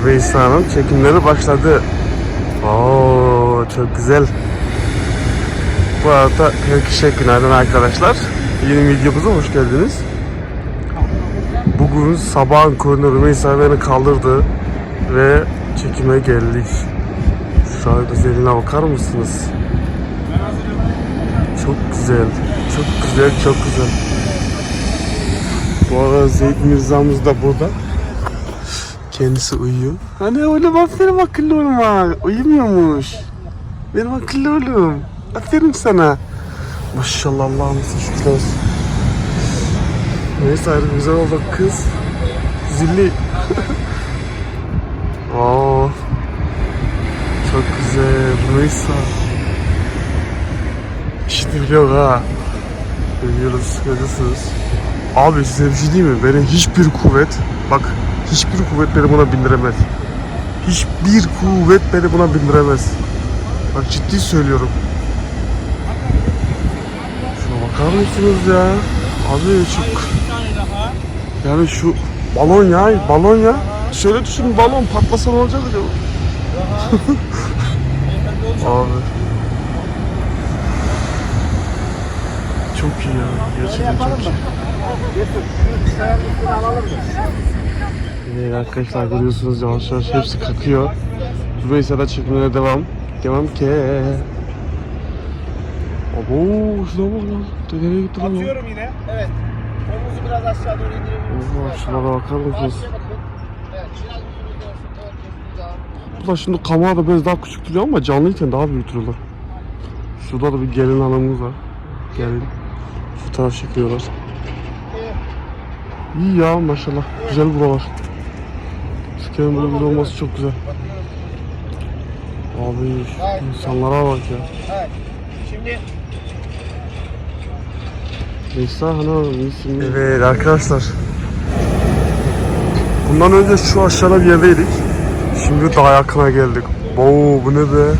Rümeysa'nın çekimleri başladı. Oo çok güzel. Bu arada herkese günaydın arkadaşlar. Yeni videomuza hoş geldiniz. Bugün sabahın köründe Rümeysa beni kaldırdı ve çekime geldik. Şu güzeline bakar mısınız? Çok güzel, çok güzel, çok güzel. Bu arada Zeyt Mirza'mız da burada. Kendisi uyuyor. Hani oğlum aferin akıllı oğlum ha. Uyumuyormuş. Benim akıllı oğlum. Aferin sana. Maşallah Allah'ımıza şükürler olsun. Neyse ayrı güzel oldu kız. Zilli. Oo. Çok güzel. Neyse. İşte biliyor ha. Görüyoruz, görüyorsunuz. Abi size bir şey diyeyim mi? Beni hiçbir kuvvet, bak hiçbir kuvvet beni buna bindiremez. Hiçbir kuvvet beni buna bindiremez. Bak ciddi söylüyorum. Şuna bakar mısınız ya? Abi şu... Yani şu balon ya, balon ya. Şöyle düşünün balon patlasa ne olacak acaba? Abi. Çok iyi ya. Gerçekten çok iyi. Evet arkadaşlar görüyorsunuz yavaş yavaş hepsi kalkıyor. Rümeysa da çekimlere devam. Devam ki. Abo şuna bak lan. Nereye gitti lan? Atıyorum yine. Evet. Kolunuzu biraz aşağı doğru indirebilirsiniz. Oha şuna da bakar mısınız? Burada şimdi kamerada biraz daha küçük duruyor ama canlıyken daha büyük duruyorlar. Şurada da bir gelin hanımımız var. Gelin. Fotoğraf çekiyorlar. İyi ya maşallah. Güzel buralar. Türkiye'nin böyle bir olması çok güzel. Abi insanlara bak ya. Evet. Şimdi Neyse hanım iyisin. Evet arkadaşlar. Bundan önce şu aşağıda bir yerdeydik. Şimdi daha yakına geldik. Oo bu ne be?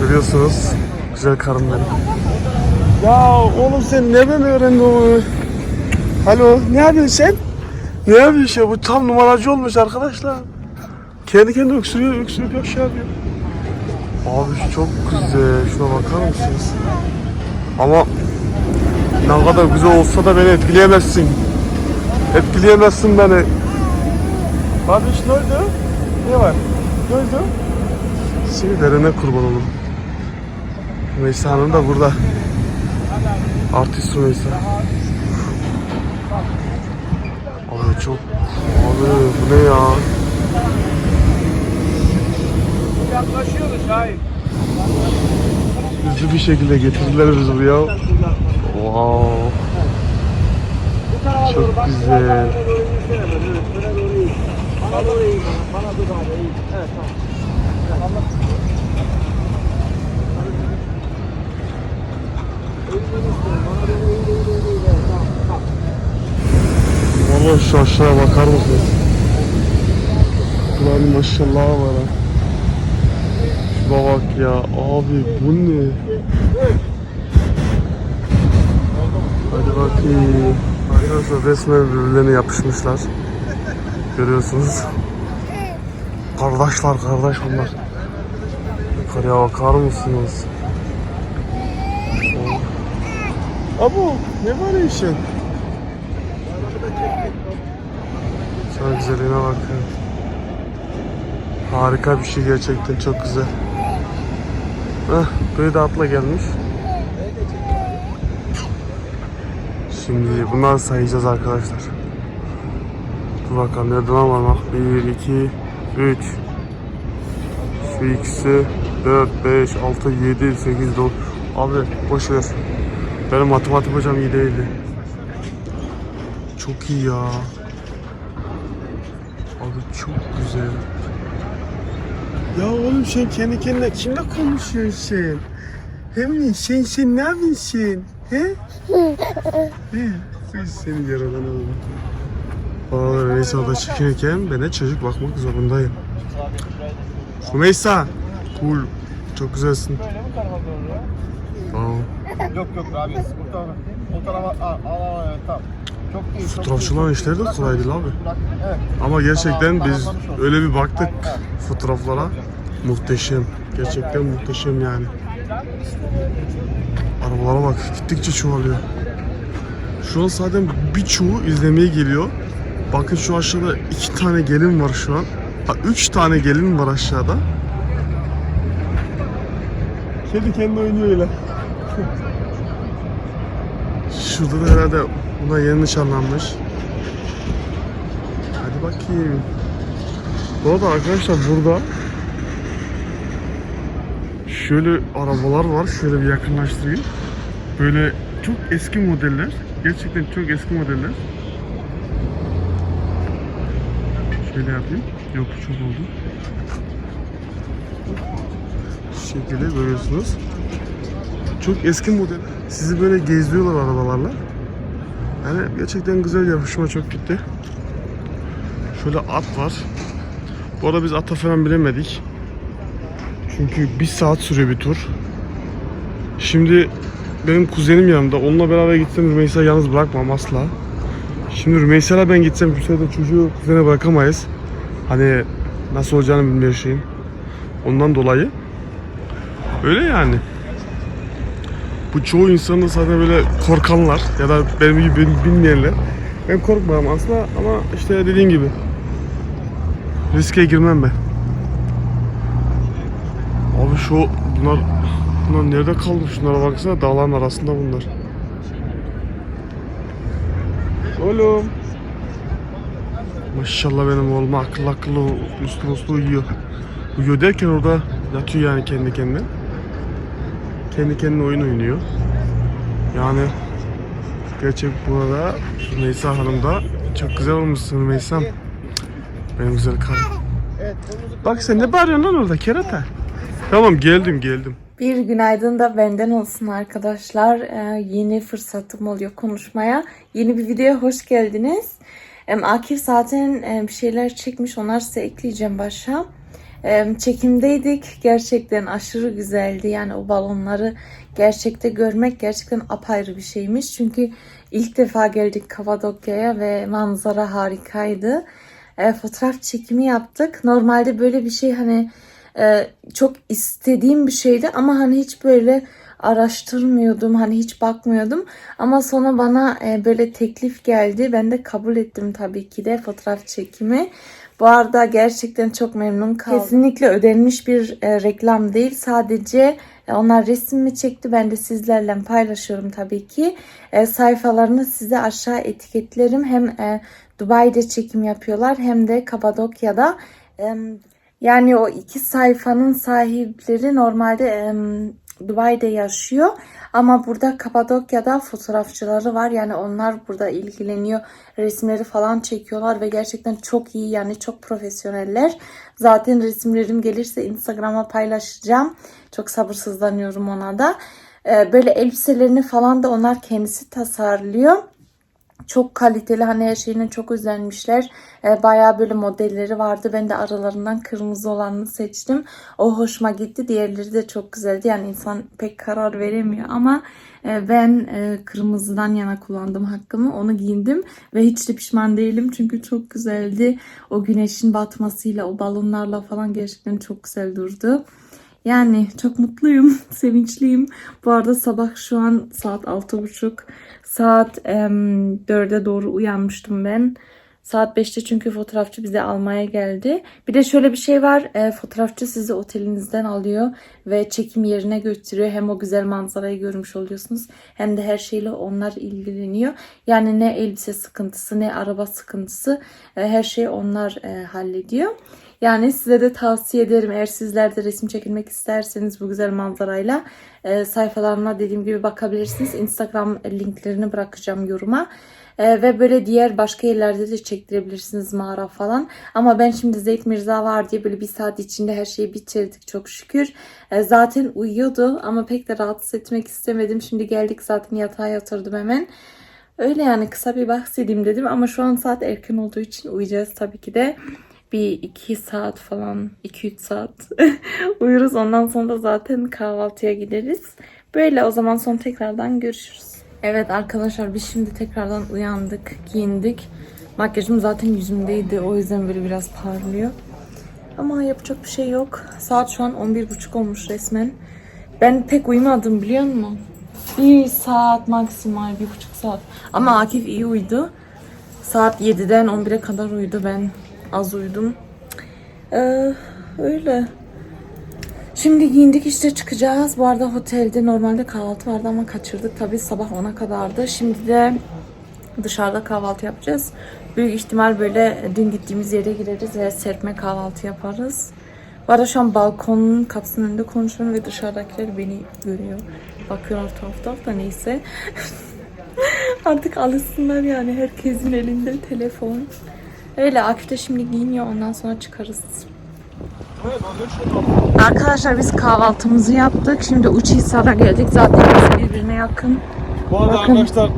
Görüyorsunuz. Güzel karım benim. Ya oğlum sen nereden öğrendin onu? Alo ne yapıyorsun sen? Ne yapıyorsun ya? Bu tam numaracı olmuş arkadaşlar. Kendi kendine öksürüyor, öksürüp aşağı yapıyor. Abi çok güzel. Şuna bakar mısınız? Ama ne kadar güzel olsa da beni etkileyemezsin. Etkileyemezsin beni. İş ne oldu? Ne var? Ne oldu? Seni derine kurban olurum. Rümeysa Hanım da burada. Artist Rümeysa. Abi çok... Abi bu ne ya? yaklaşıyoruz. Hayır. Hızlı bir şekilde getirdiler bizi buraya. Wow. Çok güzel. Bana Vallahi şu aşağıya bakar mısın? Lan maşallah var ha. Şuna bak ya abi bu ne? Hadi bakayım. Arkadaşlar resmen birbirlerine yapışmışlar. Görüyorsunuz. Kardeşler kardeş bunlar. Yukarıya bakar mısınız? Abu ne var işin? Çok güzeline bakın. Harika bir şey gerçekten çok güzel. Heh, böyle de atla gelmiş. Şimdi bunları sayacağız arkadaşlar. Dur bakalım nereden var bak. 1, 2, 3. Şu ikisi 4, 5, 6, 7, 8, 9. Abi boş ver. Benim matematik hocam iyi değildi. Çok iyi ya. Çok güzel. Ya oğlum sen kendi kendine kimle konuşuyorsun? Hem ne sen sen ne yapıyorsun? He? He? Biz seni yaradan oğlum. Valla Rümeysa orada çekinirken ben de çocuk bakmak zorundayım. Rümeysa. Cool. Çok güzelsin. Böyle bu tarafa doğru ya. Tamam. Yok yok abi. Bu tarafa. O tarafa al al evet tamam. Çok iyi. iyi. işleri de kolay değil abi. Evet. Ama gerçekten biz öyle bir baktık fotoğraflara. Muhteşem. Gerçekten muhteşem yani. Arabalara bak gittikçe çoğalıyor. Şu an zaten birçoğu izlemeye geliyor. Bakın şu aşağıda iki tane gelin var şu an. Ha, üç tane gelin var aşağıda. Kedi kendi oynuyor öyle. Şurada da herhalde buna yeni nişanlanmış. Hadi bakayım. Bu arada arkadaşlar burada şöyle arabalar var. Şöyle bir yakınlaştırayım. Böyle çok eski modeller. Gerçekten çok eski modeller. Şöyle yapayım. Yok çok oldu. Şu şekilde görüyorsunuz. Çok eski model. Sizi böyle gezdiriyorlar arabalarla. Yani gerçekten güzel ya. Hoşuma çok gitti. Şöyle at var. Bu arada biz ata falan bilemedik. Çünkü bir saat sürüyor bir tur. Şimdi benim kuzenim yanımda. Onunla beraber gitsem Rümeysa'yı yalnız bırakmam asla. Şimdi Rümeysa'yla ben gitsem de çocuğu kuzene bırakamayız. Hani nasıl olacağını bilmiyor şeyin. Ondan dolayı. Öyle yani. Bu çoğu insanın zaten böyle korkanlar ya da benim gibi bil- bilmeyenler. Ben korkmam aslında ama işte dediğin gibi riske girmem ben. Abi şu bunlar bunlar nerede kaldı şunlara baksana dağların arasında bunlar. Oğlum. Maşallah benim oğlum akıllı akıllı uslu uslu uyuyor. Uyuyor derken orada yatıyor yani kendi kendine. Kendi kendine oyun oynuyor. Yani gerçek burada Rümeysa Hanım da çok güzel olmuşsun Rümeysa'm. Benim güzel karım. Bak sen ne bağırıyorsun lan orada kerata? Tamam geldim geldim. Bir günaydın da benden olsun arkadaşlar. Ee, yeni fırsatım oluyor konuşmaya. Yeni bir videoya hoş geldiniz. Akif zaten e, bir şeyler çekmiş. Onları size ekleyeceğim başa. Çekimdeydik. Gerçekten aşırı güzeldi. Yani o balonları gerçekte görmek gerçekten apayrı bir şeymiş. Çünkü ilk defa geldik Kapadokya'ya ve manzara harikaydı. E, fotoğraf çekimi yaptık. Normalde böyle bir şey hani e, çok istediğim bir şeydi ama hani hiç böyle araştırmıyordum hani hiç bakmıyordum ama sonra bana e, böyle teklif geldi ben de kabul ettim tabii ki de fotoğraf çekimi bu arada gerçekten çok memnun kaldım. Kesinlikle ödenmiş bir e, reklam değil. Sadece e, onlar resmimi çekti. Ben de sizlerle paylaşıyorum tabii ki. E, sayfalarını size aşağı etiketlerim. Hem e, Dubai'de çekim yapıyorlar hem de Kapadokya'da. Em, yani o iki sayfanın sahipleri normalde em, Dubai'de yaşıyor. Ama burada Kapadokya'da fotoğrafçıları var. Yani onlar burada ilgileniyor resimleri falan çekiyorlar ve gerçekten çok iyi yani çok profesyoneller. Zaten resimlerim gelirse Instagram'a paylaşacağım. Çok sabırsızlanıyorum ona da. Ee, böyle elbiselerini falan da onlar kendisi tasarlıyor çok kaliteli hani her şeyine çok özenmişler. E, bayağı böyle modelleri vardı. Ben de aralarından kırmızı olanını seçtim. O hoşuma gitti. Diğerleri de çok güzeldi. Yani insan pek karar veremiyor ama e, ben e, kırmızıdan yana kullandım hakkımı. Onu giyindim ve hiç de pişman değilim. Çünkü çok güzeldi. O güneşin batmasıyla, o balonlarla falan gerçekten çok güzel durdu. Yani çok mutluyum, sevinçliyim. Bu arada sabah şu an saat 6.30. Saat em, 4'e doğru uyanmıştım ben. Saat 5'te çünkü fotoğrafçı bizi almaya geldi. Bir de şöyle bir şey var. e, fotoğrafçı sizi otelinizden alıyor ve çekim yerine götürüyor. Hem o güzel manzarayı görmüş oluyorsunuz hem de her şeyle onlar ilgileniyor. Yani ne elbise sıkıntısı ne araba sıkıntısı e, her şeyi onlar e, hallediyor. Yani size de tavsiye ederim eğer sizler de resim çekilmek isterseniz bu güzel manzarayla e, sayfalarına dediğim gibi bakabilirsiniz. Instagram linklerini bırakacağım yoruma. E, ve böyle diğer başka yerlerde de çektirebilirsiniz mağara falan. Ama ben şimdi Zeyt Mirza var diye böyle bir saat içinde her şeyi bitirdik çok şükür. E, zaten uyuyordu ama pek de rahatsız etmek istemedim. Şimdi geldik zaten yatağa yatırdım hemen. Öyle yani kısa bir bahsedeyim dedim ama şu an saat erken olduğu için uyuyacağız tabii ki de. Bir iki saat falan, iki üç saat uyuruz. Ondan sonra zaten kahvaltıya gideriz. Böyle o zaman sonra tekrardan görüşürüz. Evet arkadaşlar biz şimdi tekrardan uyandık, giyindik. Makyajım zaten yüzümdeydi o yüzden böyle biraz parlıyor. Ama yapacak bir şey yok. Saat şu an 11.30 olmuş resmen. Ben pek uyumadım biliyor musun? Bir saat maksimal, bir buçuk saat. Ama Akif iyi uyudu. Saat 7'den 11'e kadar uyudu. Ben az uyudum. Ee, öyle. Şimdi giyindik işte çıkacağız. Bu arada otelde normalde kahvaltı vardı ama kaçırdık. Tabii sabah 10'a kadardı. Şimdi de dışarıda kahvaltı yapacağız. Büyük ihtimal böyle dün gittiğimiz yere gireriz ve serpme kahvaltı yaparız. Bu arada şu an balkonun kapısının önünde konuşuyorum ve dışarıdakiler beni görüyor. Bakıyorlar tuhaf tuhaf da neyse. Artık alışsınlar yani herkesin elinde telefon. Öyle Akif de şimdi giyiniyor ondan sonra çıkarız. Arkadaşlar biz kahvaltımızı yaptık. Şimdi Uçhisar'a geldik. Zaten biz birbirine yakın. Bu arada Bakın. arkadaşlar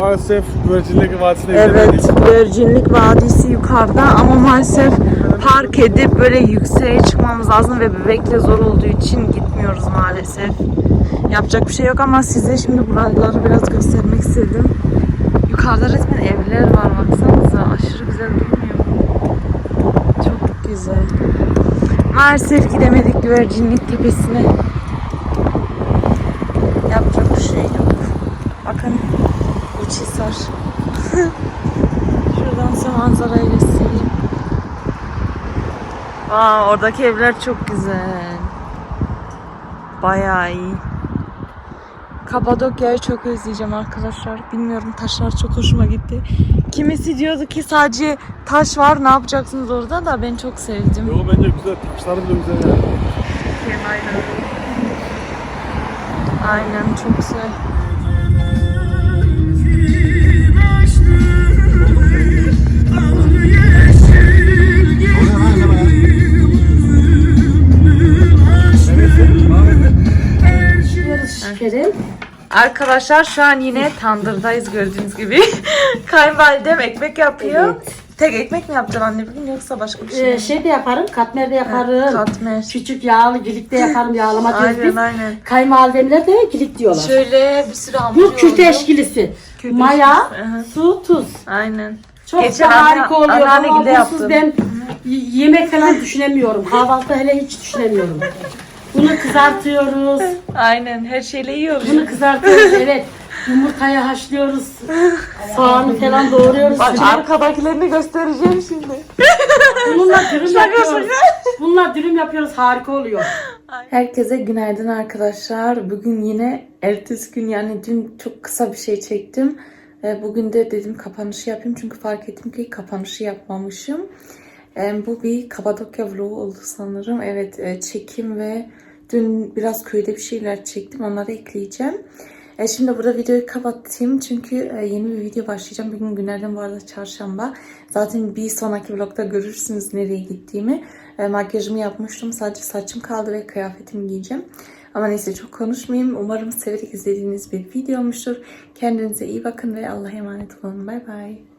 maalesef güvercinlik vadisine Evet. Güvercinlik Vadisi yukarıda ama maalesef park edip böyle yükseğe çıkmamız lazım ve bebekle zor olduğu için gitmiyoruz maalesef. Yapacak bir şey yok ama size şimdi buraları biraz göstermek istedim. Yukarıda resmen evler var baksanıza aşırı güzel durmuyor. mu? Çok güzel. Maalesef gidemedik güvercinlik tepesine. Yapacak bir şey yok. Bakın Uçhisar. Şuradan size manzarayı göstereyim. Aa, oradaki evler çok güzel. Bayağı iyi. Kapadokya'yı çok özleyeceğim arkadaşlar. Bilmiyorum taşlar çok hoşuma gitti. Kimisi diyordu ki sadece taş var ne yapacaksınız orada da ben çok sevdim. Yo bence güzel. Taşları bile güzel yani. Aynen. Aynen çok güzel. Şekerim. Arkadaşlar şu an yine tandırdayız gördüğünüz gibi. Kayınvalidem ekmek yapıyor. Tek ekmek mi yapacaksın anne bugün yoksa başka bir şey Ee, mi? şey de yaparım, katmer de yaparım. Katmer. Küçük yağlı gilik de yaparım, yağlama diyoruz Aynen biz. aynen. Kayınvalidemler de gilik diyorlar. Şöyle bir sürü hamur Bu külte eşkilisi. Külte Maya, eşkilisi, su, tuz. Aynen. Çok Geçen da harika oluyor. anneanne gibi yaptım. ben yemek falan düşünemiyorum. Kahvaltı hele hiç düşünemiyorum. Bunu kızartıyoruz. Aynen her şeyle yiyoruz. Bunu kızartıyoruz evet. Yumurtayı haşlıyoruz. Soğanı falan doğruyoruz. Bak arkadakilerini göstereceğim şimdi. Bununla dürüm yapıyoruz. Bununla dürüm yapıyoruz. Harika oluyor. Herkese günaydın arkadaşlar. Bugün yine ertesi gün yani dün çok kısa bir şey çektim. Ee, Bugün de dedim kapanışı yapayım çünkü fark ettim ki kapanışı yapmamışım. Bu bir Kapadokya vlogu oldu sanırım. Evet e, çekim ve dün biraz köyde bir şeyler çektim onları ekleyeceğim. E, Şimdi burada videoyu kapatayım çünkü e, yeni bir video başlayacağım. Bugün günlerden bu arada çarşamba. Zaten bir sonraki vlogda görürsünüz nereye gittiğimi. Makyajımı yapmıştım. Sadece saçım kaldı ve kıyafetimi giyeceğim. Ama neyse çok konuşmayayım. Umarım severek izlediğiniz bir video olmuştur. Kendinize iyi bakın ve Allah'a emanet olun. Bay bay.